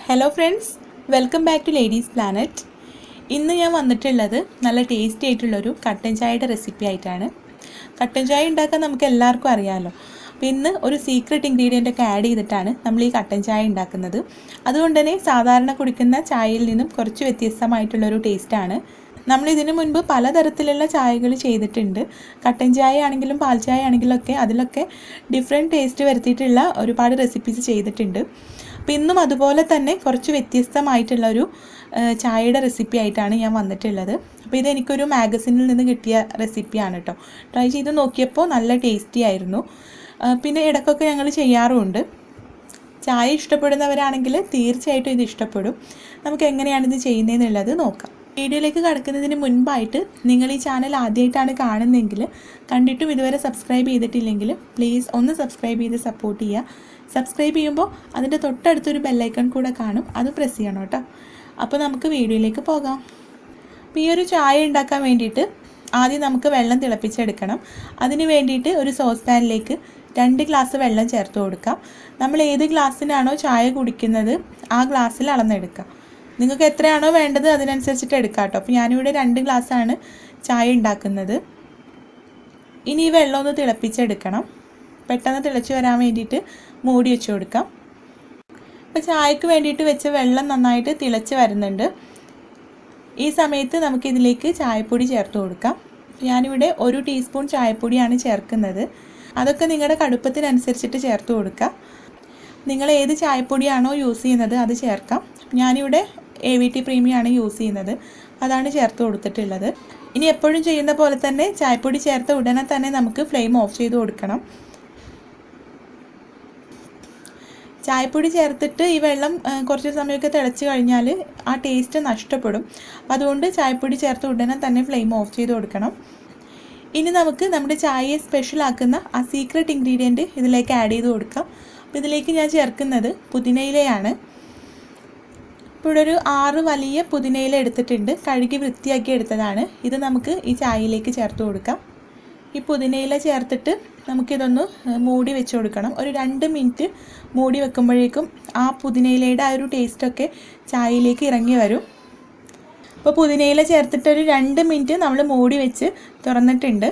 Hello friends welcome back to ladies planet ഇന്ന് ഞാൻ വന്നിട്ടുള്ളത് നല്ല ടേസ്റ്റി ആയിട്ടുള്ളൊരു കട്ടൻ ചായയുടെ റെസിപ്പി ആയിട്ടാണ്. കട്ടൻ ചായ ഉണ്ടാക്കാൻ നമുക്ക് എല്ലാവർക്കും അറിയാമല്ലോ അപ്പോൾ ഇന്ന് ഒരു സീക്രട്ട് ഇൻഗ്രീഡിയന്റ് ഒക്കെ ആഡ് ചെയ്തിട്ടാണ് നമ്മൾ ഈ കട്ടൻ ചായ ഉണ്ടാക്കുന്നത്. അതുകൊണ്ട് തന്നെ സാധാരണ കുടിക്കുന്ന ചായയിൽ നിന്നും കുറച്ച് വ്യത്യസ്തമായിട്ടുള്ളൊരു ടേസ്റ്റാണ് നമ്മൾ ഇതിനു മുൻപ് പലതരത്തിലുള്ള ചായകൾ ചെയ്തിട്ടുണ്ട്. കട്ടൻ ചായ ആണെങ്കിലും പാൽ ചായ ആണെങ്കിലും ഒക്കെ അതിലൊക്കെ ഡിഫറെന്റ് ടേസ്റ്റ് വരുത്തിയിട്ടുള്ള ഒരുപാട് റെസിപ്പീസ് ചെയ്തിട്ടുണ്ട്. അപ്പോൾ ഇന്നും അതുപോലെ തന്നെ കുറച്ച് വ്യത്യസ്തമായിട്ടുള്ള ഒരു ചായയുടെ റെസിപ്പി ആയിട്ടാണ് ഞാൻ വന്നിട്ടുള്ളത്. അപ്പോൾ ഇത് എനിക്കൊരു മാഗസിനിൽ നിന്ന് കിട്ടിയ റെസിപ്പിയാണ് കേട്ടോ ട്രൈ ചെയ്ത് നോക്കിയപ്പോൾ നല്ല ടേസ്റ്റി ആയിരുന്നു. പിന്നെ ഇടയ്ക്കൊക്കെ ഞങ്ങൾ ചെയ്യാറുമുണ്ട്. ചായ ഇഷ്ടപ്പെടുന്നവരാണെങ്കിൽ തീർച്ചയായിട്ടും ഇത് ഇഷ്ടപ്പെടും. നമുക്ക് എങ്ങനെയാണ് ഇത് ചെയ്യുന്നതെന്നുള്ളത് നോക്കാം. വീഡിയോയിലേക്ക് കടക്കുന്നതിന് മുൻപായിട്ട് നിങ്ങൾ ഈ ചാനൽ ആദ്യമായിട്ടാണ് കാണുന്നതെങ്കിൽ കണ്ടിട്ടും ഇതുവരെ സബ്സ്ക്രൈബ് ചെയ്തിട്ടില്ലെങ്കിൽ പ്ലീസ് ഒന്ന് സബ്സ്ക്രൈബ് ചെയ്ത് സപ്പോർട്ട് ചെയ്യുക. സബ്സ്ക്രൈബ് ചെയ്യുമ്പോൾ അതിന്റെ തൊട്ടടുത്തൊരു ബെല്ലൈക്കൺ കൂടെ കാണും. അത് പ്രസ് ചെയ്യണം കേട്ടോ. അപ്പോൾ നമുക്ക് വീഡിയോയിലേക്ക് പോകാം. ഈ ഒരു ചായ ഉണ്ടാക്കാൻ വേണ്ടിയിട്ട് ആദ്യം നമുക്ക് വെള്ളം തിളപ്പിച്ചെടുക്കണം. അതിന് വേണ്ടിയിട്ട് ഒരു സോസ് പാനിലേക്ക് രണ്ട് ഗ്ലാസ് വെള്ളം ചേർത്ത് കൊടുക്കാം. നമ്മൾ ഏത് ഗ്ലാസ്സിനാണോ ചായ കുടിക്കുന്നത് ആ ഗ്ലാസ്സിൽ അളന്നെടുക്കാം നിങ്ങൾക്ക് എത്രയാണോ വേണ്ടത് അതിനനുസരിച്ചിട്ട് എടുക്കാം കേട്ടോ. അപ്പോൾ ഞാനിവിടെ രണ്ട് ഗ്ലാസ്സാണ് ചായ ഉണ്ടാക്കുന്നത്. ഇനി ഈ വെള്ളം ഒന്ന് തിളപ്പിച്ചെടുക്കണം. പെട്ടെന്ന് തിളച്ച് വരാൻ വേണ്ടിയിട്ട് മൂടി വെച്ച് കൊടുക്കാം. അപ്പോൾ ചായക്ക് വേണ്ടിയിട്ട് വെച്ച വെള്ളം നന്നായിട്ട് തിളച്ച് വരുന്നുണ്ട്. ഈ സമയത്ത് നമുക്കിതിലേക്ക് ചായപ്പൊടി ചേർത്ത് കൊടുക്കാം. ഞാനിവിടെ ഒരു ടീസ്പൂൺ ചായപ്പൊടിയാണ് ചേർക്കുന്നത്. അതൊക്കെ നിങ്ങളുടെ കടുപ്പത്തിനനുസരിച്ചിട്ട് ചേർത്ത് കൊടുക്കുക നിങ്ങൾ ഏത് ചായപ്പൊടിയാണോ യൂസ് ചെയ്യുന്നത് അത് ചേർക്കാം. ഞാനിവിടെ എ വി ടി പ്രീമിയാണ് യൂസ് ചെയ്യുന്നത്. അതാണ് ചേർത്ത് കൊടുത്തിട്ടുള്ളത്. ഇനി എപ്പോഴും ചെയ്യുന്ന പോലെ തന്നെ ചായപ്പൊടി ചേർത്ത ഉടനെ തന്നെ നമുക്ക് ഫ്ലെയിം ഓഫ് ചെയ്ത് കൊടുക്കണം. ചായപ്പൊടി ചേർത്തിട്ട് ഈ വെള്ളം കുറച്ച് സമയമൊക്കെ തിളച്ച് കഴിഞ്ഞാൽ ആ ടേസ്റ്റ് നഷ്ടപ്പെടും. അതുകൊണ്ട് ചായപ്പൊടി ചേർത്ത് ഉടനെ തന്നെ ഫ്ലെയിം ഓഫ് ചെയ്ത് കൊടുക്കണം. ഇനി നമുക്ക് നമ്മുടെ ചായയെ സ്പെഷ്യൽ ആക്കുന്ന ആ സീക്രട്ട് ഇൻഗ്രീഡിയന്റ് ഇതിലേക്ക് ആഡ് ചെയ്ത് കൊടുക്കാം. അപ്പോൾ ഇതിലേക്ക് ഞാൻ ചേർക്കുന്നത് പുതിനയിലയാണ്. ഇവിടെ ഒരു ആറ് വലിയ പുതിനയില എടുത്തിട്ടുണ്ട്. കഴുകി വൃത്തിയാക്കി എടുത്തതാണ്. ഇത് നമുക്ക് ഈ ചായയിലേക്ക് ചേർത്ത് കൊടുക്കാം. ഈ പുതിനയില ചേർത്തിട്ട് നമുക്കിതൊന്ന് മൂടി വെച്ച് കൊടുക്കണം. ഒരു രണ്ട് മിനിറ്റ് മൂടി വെക്കുമ്പോഴേക്കും ആ പുതിനയിലയുടെ ആ ഒരു ടേസ്റ്റൊക്കെ ചായയിലേക്ക് ഇറങ്ങി വരും. അപ്പോൾ പുതിനയില ചേർത്തിട്ട് ഒരു രണ്ട് മിനിറ്റ് നമ്മൾ മൂടി വെച്ച് തുറന്നിട്ടുണ്ട്.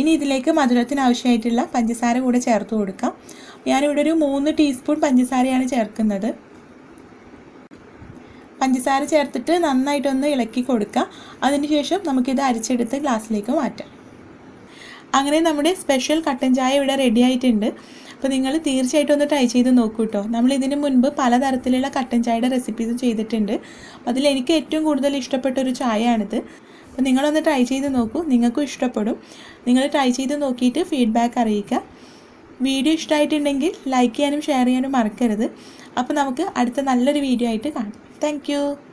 ഇനി ഇതിലേക്ക് മധുരത്തിന് ആവശ്യമായിട്ടുള്ള പഞ്ചസാര കൂടെ ചേർത്ത് കൊടുക്കാം. ഞാനിവിടെ ഒരു മൂന്ന് ടീസ്പൂൺ പഞ്ചസാരയാണ് ചേർക്കുന്നത്. പഞ്ചസാര ചേർത്തിട്ട് നന്നായിട്ടൊന്ന് ഇളക്കി കൊടുക്കുക അതിനുശേഷം നമുക്കിത് അരിച്ചെടുത്ത് ഗ്ലാസ്സിലേക്ക് മാറ്റാം. അങ്ങനെ നമ്മുടെ സ്പെഷ്യൽ കട്ടൻ ചായ ഇവിടെ റെഡി ആയിട്ടുണ്ട്. അപ്പോൾ നിങ്ങൾ തീർച്ചയായിട്ടും ഒന്ന് ട്രൈ ചെയ്ത് നോക്കൂ കേട്ടോ നമ്മൾ ഇതിന് മുൻപ് പലതരത്തിലുള്ള കട്ടൻ ചായയുടെ റെസിപ്പീസ് ചെയ്തിട്ടുണ്ട്. അതിൽ എനിക്ക് ഏറ്റവും കൂടുതൽ ഇഷ്ടപ്പെട്ട ഒരു ചായയാണിത്. അപ്പോൾ നിങ്ങളൊന്ന് ട്രൈ ചെയ്ത് നോക്കൂ. നിങ്ങൾക്കും ഇഷ്ടപ്പെടും. നിങ്ങൾ ട്രൈ ചെയ്ത് നോക്കിയിട്ട് ഫീഡ്ബാക്ക് അറിയിക്കുക. വീഡിയോ ഇഷ്ടമായിട്ടുണ്ടെങ്കിൽ ലൈക്ക് ചെയ്യാനും ഷെയർ ചെയ്യാനും മറക്കരുത്. അപ്പോൾ നമുക്ക് അടുത്ത നല്ലൊരു വീഡിയോ ആയിട്ട് കാണാം. Thank you.